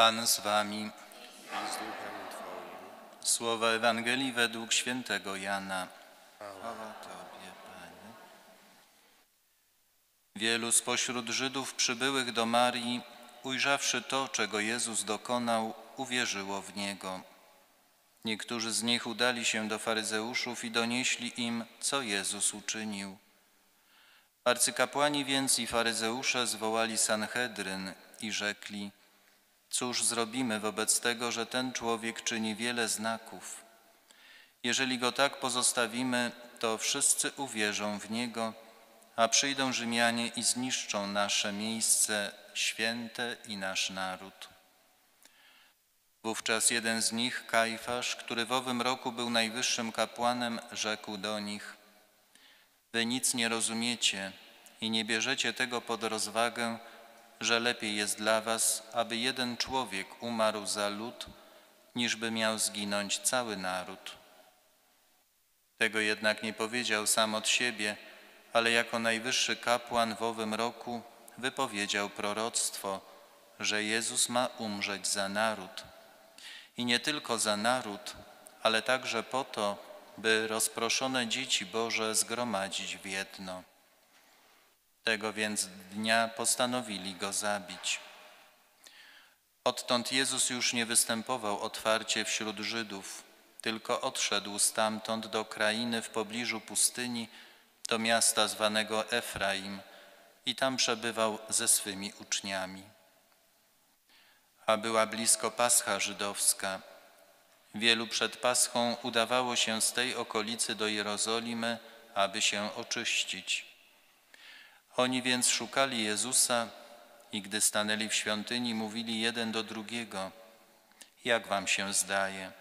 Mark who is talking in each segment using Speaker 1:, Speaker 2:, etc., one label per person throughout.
Speaker 1: Pan z wami.
Speaker 2: i z duchem Twoim.
Speaker 1: Słowa Ewangelii według świętego Jana. Chwała Tobie, Panie. Wielu spośród Żydów przybyłych do Marii, ujrzawszy to, czego Jezus dokonał, uwierzyło w Niego. Niektórzy z nich udali się do faryzeuszów i donieśli im, co Jezus uczynił. Arcykapłani więc i faryzeusze zwołali Sanhedryn i rzekli – Cóż zrobimy wobec tego, że ten człowiek czyni wiele znaków? Jeżeli go tak pozostawimy, to wszyscy uwierzą w niego, a przyjdą Rzymianie i zniszczą nasze miejsce święte i nasz naród. Wówczas jeden z nich, Kajfasz, który w owym roku był najwyższym kapłanem, rzekł do nich: Wy nic nie rozumiecie i nie bierzecie tego pod rozwagę, że lepiej jest dla was, aby jeden człowiek umarł za lud, niż by miał zginąć cały naród. Tego jednak nie powiedział sam od siebie, ale jako najwyższy kapłan w owym roku wypowiedział proroctwo, że Jezus ma umrzeć za naród. I nie tylko za naród, ale także po to, by rozproszone dzieci Boże zgromadzić w jedno. Tego więc dnia postanowili go zabić. Odtąd Jezus już nie występował otwarcie wśród Żydów, tylko odszedł stamtąd do krainy w pobliżu pustyni, do miasta zwanego Efraim i tam przebywał ze swymi uczniami. A była blisko Pascha żydowska. Wielu przed Paschą udawało się z tej okolicy do Jerozolimy, aby się oczyścić. Oni więc szukali Jezusa i gdy stanęli w świątyni, mówili jeden do drugiego: Jak wam się zdaje,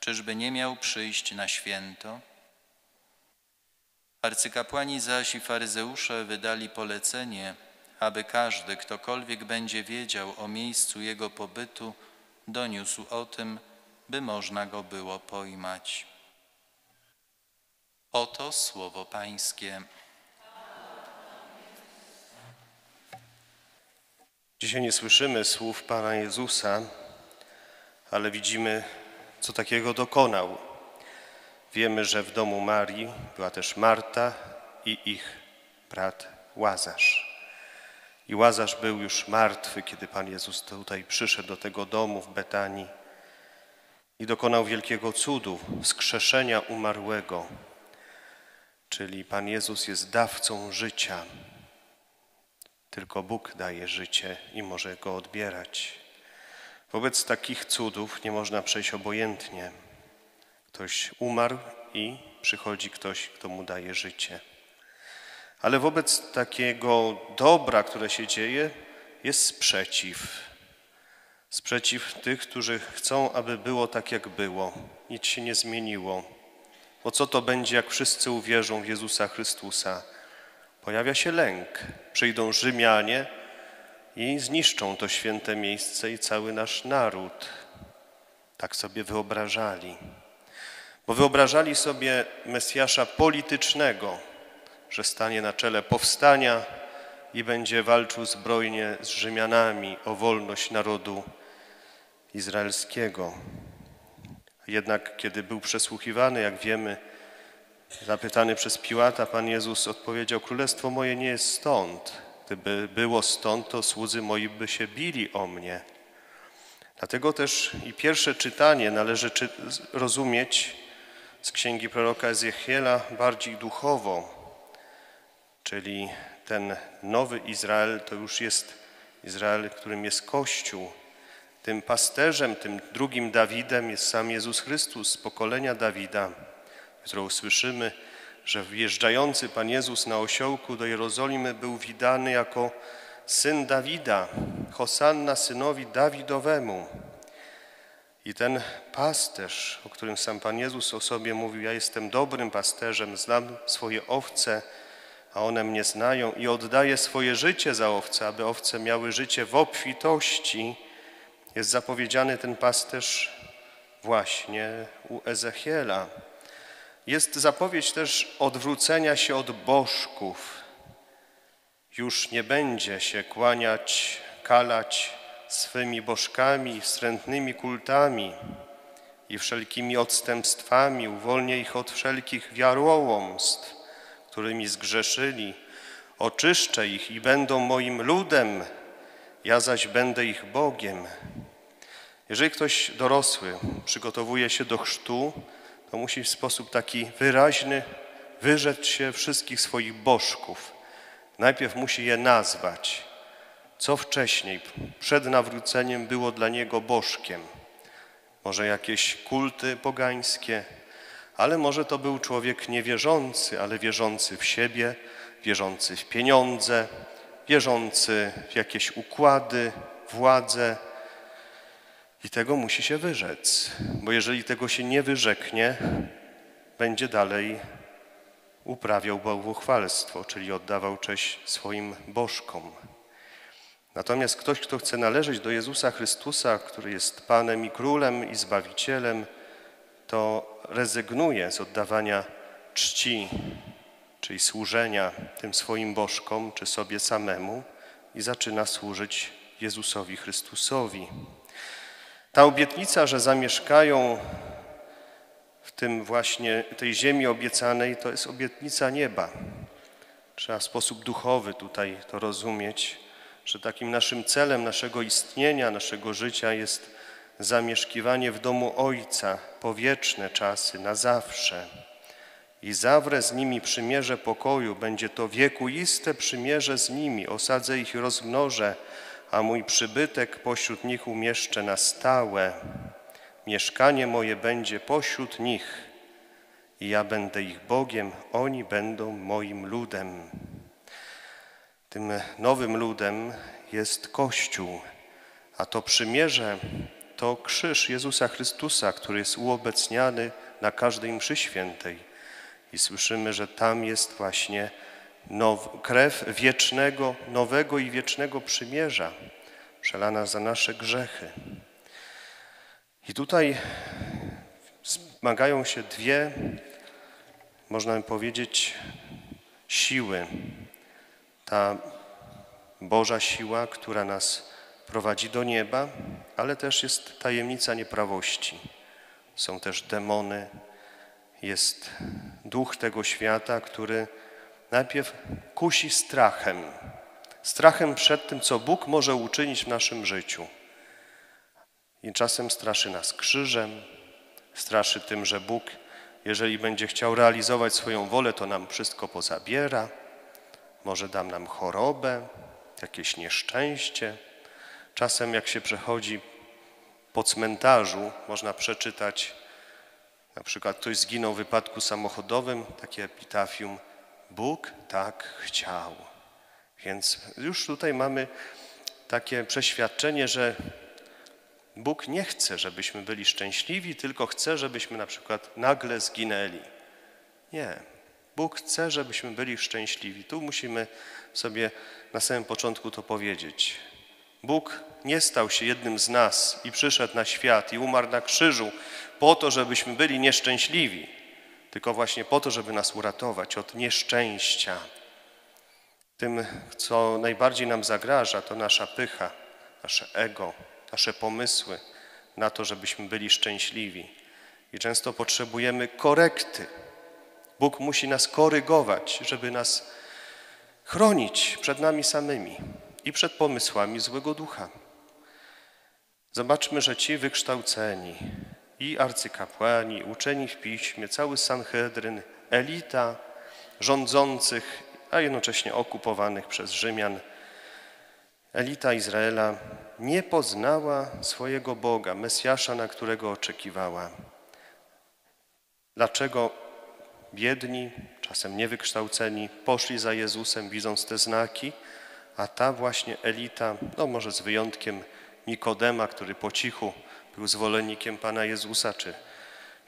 Speaker 1: czyżby nie miał przyjść na święto? Arcykapłani zaś i faryzeusze wydali polecenie, aby każdy, ktokolwiek będzie wiedział o miejscu jego pobytu, doniósł o tym, by można go było pojmać. Oto słowo Pańskie.
Speaker 2: Dzisiaj nie słyszymy słów Pana Jezusa, ale widzimy, co takiego dokonał. Wiemy, że w domu Marii była też Marta i ich brat Łazarz. I Łazarz był już martwy, kiedy Pan Jezus tutaj przyszedł do tego domu w Betanii i dokonał wielkiego cudu, wskrzeszenia umarłego. Czyli Pan Jezus jest dawcą życia. Tylko Bóg daje życie i może go odbierać. Wobec takich cudów nie można przejść obojętnie. Ktoś umarł i przychodzi ktoś, kto mu daje życie. Ale wobec takiego dobra, które się dzieje, jest sprzeciw. Sprzeciw tych, którzy chcą, aby było tak, jak było. Nic się nie zmieniło. Bo co to będzie, jak wszyscy uwierzą w Jezusa Chrystusa? Pojawia się lęk. Przyjdą Rzymianie i zniszczą to święte miejsce i cały nasz naród. Tak sobie wyobrażali. Bo wyobrażali sobie Mesjasza politycznego, że stanie na czele powstania i będzie walczył zbrojnie z Rzymianami o wolność narodu izraelskiego. Jednak kiedy był przesłuchiwany, jak wiemy, Zapytany przez Piłata, Pan Jezus odpowiedział, Królestwo moje nie jest stąd. Gdyby było stąd, to słudzy moi by się bili o mnie. Dlatego też i pierwsze czytanie należy czy rozumieć z księgi proroka Ezechiela bardziej duchowo, czyli ten nowy Izrael to już jest Izrael, którym jest Kościół. Tym pasterzem, tym drugim Dawidem jest sam Jezus Chrystus z pokolenia Dawida którą usłyszymy, że wjeżdżający Pan Jezus na osiołku do Jerozolimy był widany jako syn Dawida, Hosanna synowi Dawidowemu. I ten pasterz, o którym sam Pan Jezus o sobie mówił, ja jestem dobrym pasterzem, znam swoje owce, a one mnie znają i oddaję swoje życie za owce, aby owce miały życie w obfitości, jest zapowiedziany ten pasterz właśnie u Ezechiela. Jest zapowiedź też odwrócenia się od bożków. Już nie będzie się kłaniać, kalać swymi bożkami, wstrętnymi kultami i wszelkimi odstępstwami, uwolnię ich od wszelkich wiarołomstw, którymi zgrzeszyli. Oczyszczę ich i będą moim ludem, ja zaś będę ich Bogiem. Jeżeli ktoś dorosły przygotowuje się do chrztu, to musi w sposób taki wyraźny wyrzec się wszystkich swoich bożków. Najpierw musi je nazwać, co wcześniej, przed nawróceniem było dla niego bożkiem. Może jakieś kulty pogańskie, ale może to był człowiek niewierzący, ale wierzący w siebie, wierzący w pieniądze, wierzący w jakieś układy, władzę. I tego musi się wyrzec, bo jeżeli tego się nie wyrzeknie, będzie dalej uprawiał bałwochwalstwo, czyli oddawał cześć swoim bożkom. Natomiast ktoś, kto chce należeć do Jezusa Chrystusa, który jest Panem i Królem i Zbawicielem, to rezygnuje z oddawania czci, czyli służenia tym swoim bożkom, czy sobie samemu i zaczyna służyć Jezusowi Chrystusowi. Ta obietnica, że zamieszkają w tym właśnie tej ziemi obiecanej, to jest obietnica nieba. Trzeba w sposób duchowy tutaj to rozumieć, że takim naszym celem naszego istnienia, naszego życia jest zamieszkiwanie w domu Ojca po wieczne czasy, na zawsze. I zawrę z nimi przymierze pokoju, będzie to wiekuiste przymierze z nimi, osadzę ich i rozmnożę, a mój przybytek pośród nich umieszczę na stałe. Mieszkanie moje będzie pośród nich i ja będę ich Bogiem, oni będą moim ludem. Tym nowym ludem jest Kościół, a to przymierze to krzyż Jezusa Chrystusa, który jest uobecniany na każdej mszy świętej. I słyszymy, że tam jest właśnie now, krew wiecznego, nowego i wiecznego przymierza, przelana za nasze grzechy. I tutaj zmagają się dwie, można powiedzieć, siły. Ta Boża siła, która nas prowadzi do nieba, ale też jest tajemnica nieprawości. Są też demony, jest duch tego świata, który najpierw kusi strachem. Strachem przed tym, co Bóg może uczynić w naszym życiu. I czasem straszy nas krzyżem, straszy tym, że Bóg, jeżeli będzie chciał realizować swoją wolę, to nam wszystko pozabiera. Może dam nam chorobę, jakieś nieszczęście. Czasem jak się przechodzi po cmentarzu, można przeczytać, na przykład ktoś zginął w wypadku samochodowym, takie epitafium, Bóg tak chciał. Więc już tutaj mamy takie przeświadczenie, że Bóg nie chce, żebyśmy byli szczęśliwi, tylko chce, żebyśmy na przykład nagle zginęli. Nie. Bóg chce, żebyśmy byli szczęśliwi. Tu musimy sobie na samym początku to powiedzieć. Bóg nie stał się jednym z nas i przyszedł na świat i umarł na krzyżu po to, żebyśmy byli nieszczęśliwi, tylko właśnie po to, żeby nas uratować od nieszczęścia. Tym, co najbardziej nam zagraża, to nasza pycha, nasze ego, nasze pomysły na to, żebyśmy byli szczęśliwi. I często potrzebujemy korekty. Bóg musi nas korygować, żeby nas chronić przed nami samymi i przed pomysłami złego ducha. Zobaczmy, że ci wykształceni i arcykapłani, uczeni w piśmie, cały Sanhedryn, elita rządzących, a jednocześnie okupowanych przez Rzymian, elita Izraela nie poznała swojego Boga, Mesjasza, na którego oczekiwała. Dlaczego biedni, czasem niewykształceni, poszli za Jezusem, widząc te znaki, a ta właśnie elita, no może z wyjątkiem Nikodema, który po cichu był zwolennikiem Pana Jezusa, czy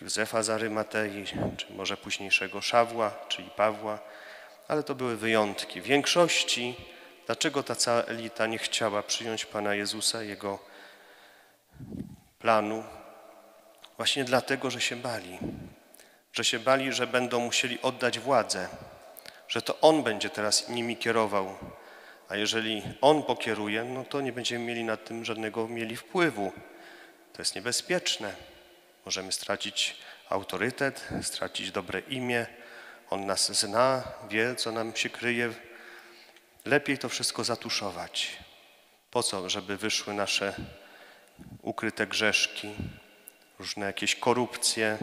Speaker 2: Józefa z Arymatei, czy może późniejszego Szawła, czyli Pawła, ale to były wyjątki. W większości, dlaczego ta cała elita nie chciała przyjąć Pana Jezusa, Jego planu? Właśnie dlatego, że się bali. Że się bali, że będą musieli oddać władzę, że to On będzie teraz nimi kierował, A jeżeli On pokieruje, no to nie będziemy mieli nad tym żadnego mieli wpływu. To jest niebezpieczne. Możemy stracić autorytet, stracić dobre imię. On nas zna, wie, co nam się kryje. Lepiej to wszystko zatuszować. Po co? Żeby wyszły nasze ukryte grzeszki, różne jakieś korupcje,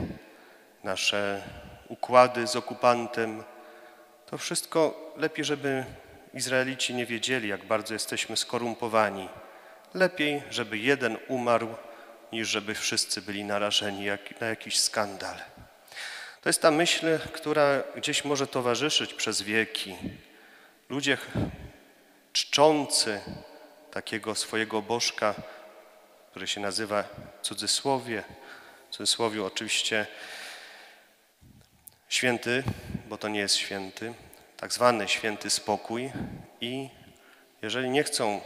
Speaker 2: nasze układy z okupantem. To wszystko lepiej, żeby Izraelici nie wiedzieli, jak bardzo jesteśmy skorumpowani. Lepiej, żeby jeden umarł, niż żeby wszyscy byli narażeni jak, na jakiś skandal. To jest ta myśl, która gdzieś może towarzyszyć przez wieki. Ludzie czczący takiego swojego bożka, który się nazywa cudzysłowie, w cudzysłowie oczywiście święty, bo to nie jest święty, tak zwany święty spokój i jeżeli nie chcą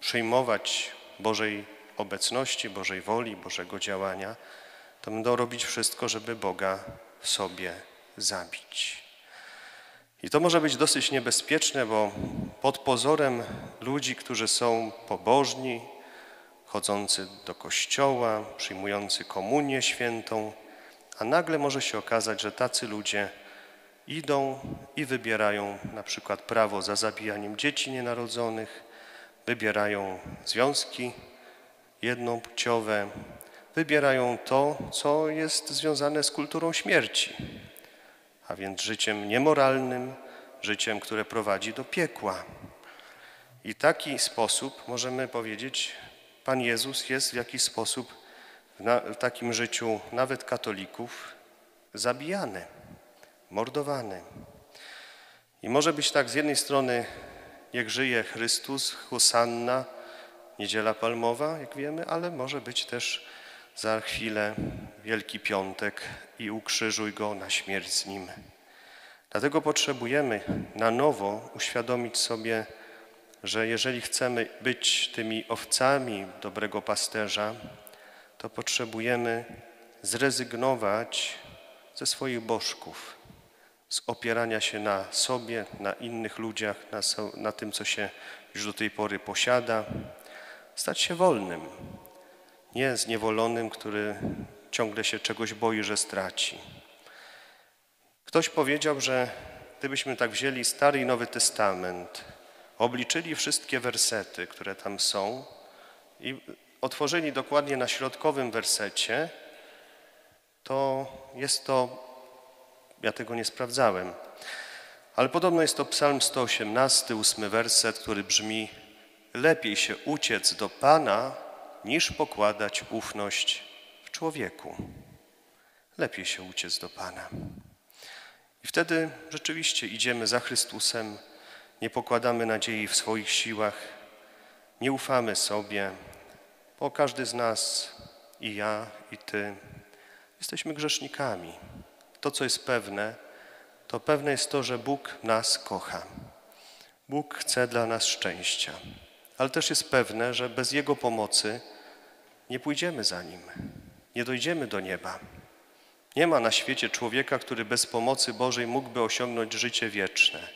Speaker 2: przyjmować Bożej obecności, Bożej woli, Bożego działania, to będą robić wszystko, żeby Boga sobie zabić. I to może być dosyć niebezpieczne, bo pod pozorem ludzi, którzy są pobożni, chodzący do kościoła, przyjmujący komunię świętą, a nagle może się okazać, że tacy ludzie idą i wybierają na przykład prawo za zabijaniem dzieci nienarodzonych, wybierają związki jednopłciowe, wybierają to, co jest związane z kulturą śmierci, a więc życiem niemoralnym, życiem, które prowadzi do piekła. I taki sposób, możemy powiedzieć, Pan Jezus jest w jakiś sposób w takim życiu nawet katolików zabijany, mordowany. I może być tak z jednej strony, niech żyje Chrystus, Hosanna, Niedziela Palmowa, jak wiemy, ale może być też za chwilę Wielki Piątek i ukrzyżuj Go na śmierć z Nim. Dlatego potrzebujemy na nowo uświadomić sobie, że jeżeli chcemy być tymi owcami dobrego pasterza, to potrzebujemy zrezygnować ze swoich bożków, z opierania się na sobie, na innych ludziach, na, na tym, co się już do tej pory posiada, stać się wolnym, nie zniewolonym, który ciągle się czegoś boi, że straci. Ktoś powiedział, że gdybyśmy tak wzięli Stary i Nowy Testament, obliczyli wszystkie wersety, które tam są i otworzyli dokładnie na środkowym wersecie, to jest to, ja tego nie sprawdzałem, ale podobno jest to Psalm 118, ósmy werset, który brzmi lepiej się uciec do Pana, niż pokładać ufność w człowieku. Lepiej się uciec do Pana. I wtedy rzeczywiście idziemy za Chrystusem, nie pokładamy nadziei w swoich siłach, nie ufamy sobie, bo każdy z nas, i ja, i Ty, jesteśmy grzesznikami. To, co jest pewne, to pewne jest to, że Bóg nas kocha. Bóg chce dla nas szczęścia ale też jest pewne, że bez Jego pomocy nie pójdziemy za Nim, nie dojdziemy do nieba. Nie ma na świecie człowieka, który bez pomocy Bożej mógłby osiągnąć życie wieczne.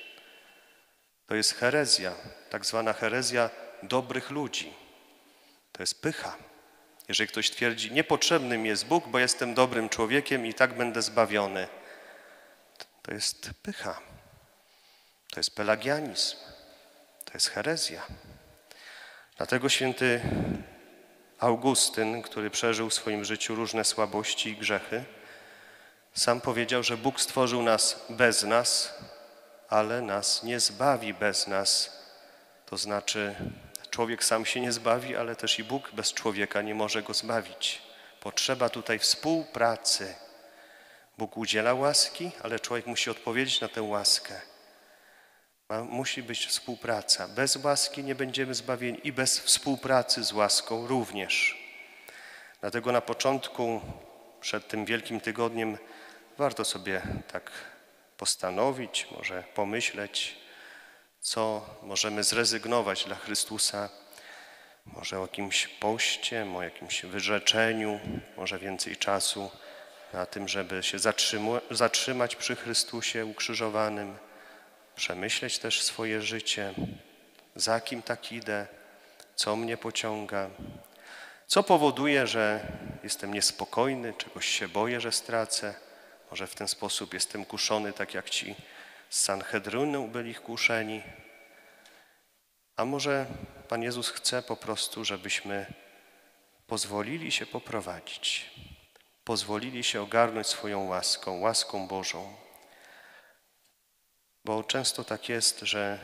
Speaker 2: To jest herezja, tak zwana herezja dobrych ludzi. To jest pycha. Jeżeli ktoś twierdzi, niepotrzebny mi jest Bóg, bo jestem dobrym człowiekiem i tak będę zbawiony, to jest pycha. To jest pelagianizm. To jest herezja. Dlatego święty Augustyn, który przeżył w swoim życiu różne słabości i grzechy, sam powiedział, że Bóg stworzył nas bez nas, ale nas nie zbawi bez nas. To znaczy, człowiek sam się nie zbawi, ale też i Bóg bez człowieka nie może go zbawić. Potrzeba tutaj współpracy. Bóg udziela łaski, ale człowiek musi odpowiedzieć na tę łaskę. Musi być współpraca. Bez łaski nie będziemy zbawieni i bez współpracy z łaską również. Dlatego na początku, przed tym Wielkim Tygodniem, warto sobie tak postanowić, może pomyśleć, co możemy zrezygnować dla Chrystusa, może o jakimś poście, o jakimś wyrzeczeniu, może więcej czasu na tym, żeby się zatrzymać przy Chrystusie ukrzyżowanym przemyśleć też swoje życie, za kim tak idę, co mnie pociąga, co powoduje, że jestem niespokojny, czegoś się boję, że stracę. Może w ten sposób jestem kuszony, tak jak ci z Sanhedrynu byli kuszeni. A może Pan Jezus chce po prostu, żebyśmy pozwolili się poprowadzić, pozwolili się ogarnąć swoją łaską, łaską Bożą. Bo często tak jest, że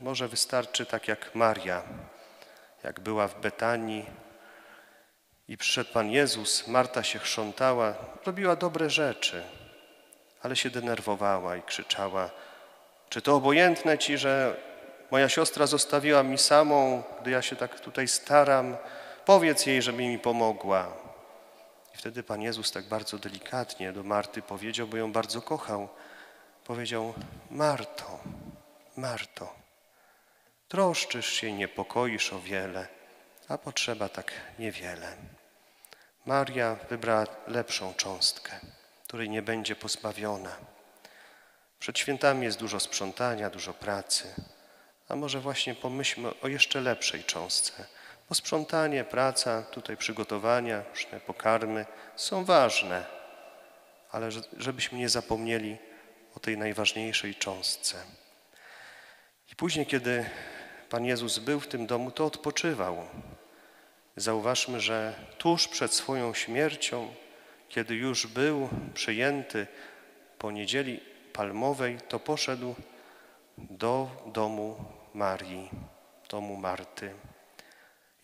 Speaker 2: może wystarczy tak jak Maria, jak była w Betanii i przyszedł Pan Jezus, Marta się chrzątała, robiła dobre rzeczy, ale się denerwowała i krzyczała, czy to obojętne Ci, że moja siostra zostawiła mi samą, gdy ja się tak tutaj staram, powiedz jej, żeby mi pomogła. I wtedy Pan Jezus tak bardzo delikatnie do Marty powiedział, bo ją bardzo kochał, powiedział, Marto, Marto, troszczysz się i niepokoisz o wiele, a potrzeba tak niewiele. Maria wybrała lepszą cząstkę, której nie będzie pozbawiona. Przed świętami jest dużo sprzątania, dużo pracy, a może właśnie pomyślmy o jeszcze lepszej cząstce. Bo sprzątanie, praca, tutaj przygotowania, różne pokarmy są ważne, ale żebyśmy nie zapomnieli o tej najważniejszej cząstce. I później, kiedy Pan Jezus był w tym domu, to odpoczywał. Zauważmy, że tuż przed swoją śmiercią, kiedy już był przyjęty po niedzieli palmowej, to poszedł do domu Marii, domu Marty.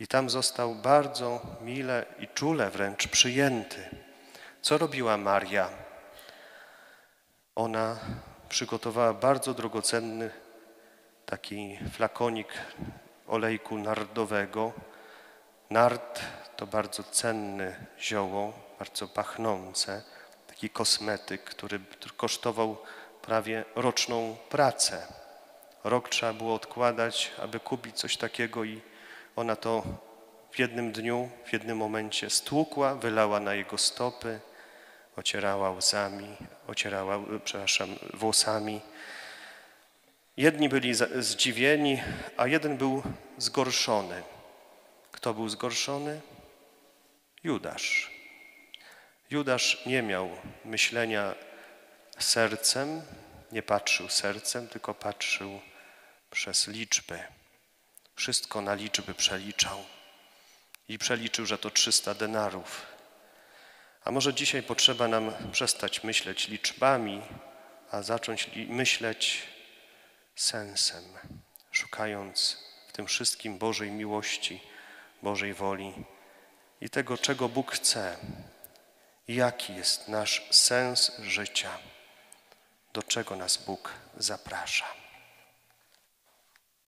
Speaker 2: I tam został bardzo mile i czule wręcz przyjęty. Co robiła Maria? Ona przygotowała bardzo drogocenny taki flakonik olejku nardowego. Nard to bardzo cenne zioło, bardzo pachnące, taki kosmetyk, który kosztował prawie roczną pracę. Rok trzeba było odkładać, aby kupić coś takiego i ona to w jednym dniu, w jednym momencie stłukła, wylała na jego stopy, ocierała łzami, ocierała, przepraszam, włosami. Jedni byli zdziwieni, a jeden był zgorszony. Kto był zgorszony? Judasz. Judasz nie miał myślenia sercem, nie patrzył sercem, tylko patrzył przez liczby. Wszystko na liczby przeliczał. I przeliczył, że to 300 denarów. A może dzisiaj potrzeba nam przestać myśleć liczbami, a zacząć myśleć sensem, szukając w tym wszystkim Bożej miłości, Bożej woli i tego, czego Bóg chce, jaki jest nasz sens życia, do czego nas Bóg zaprasza.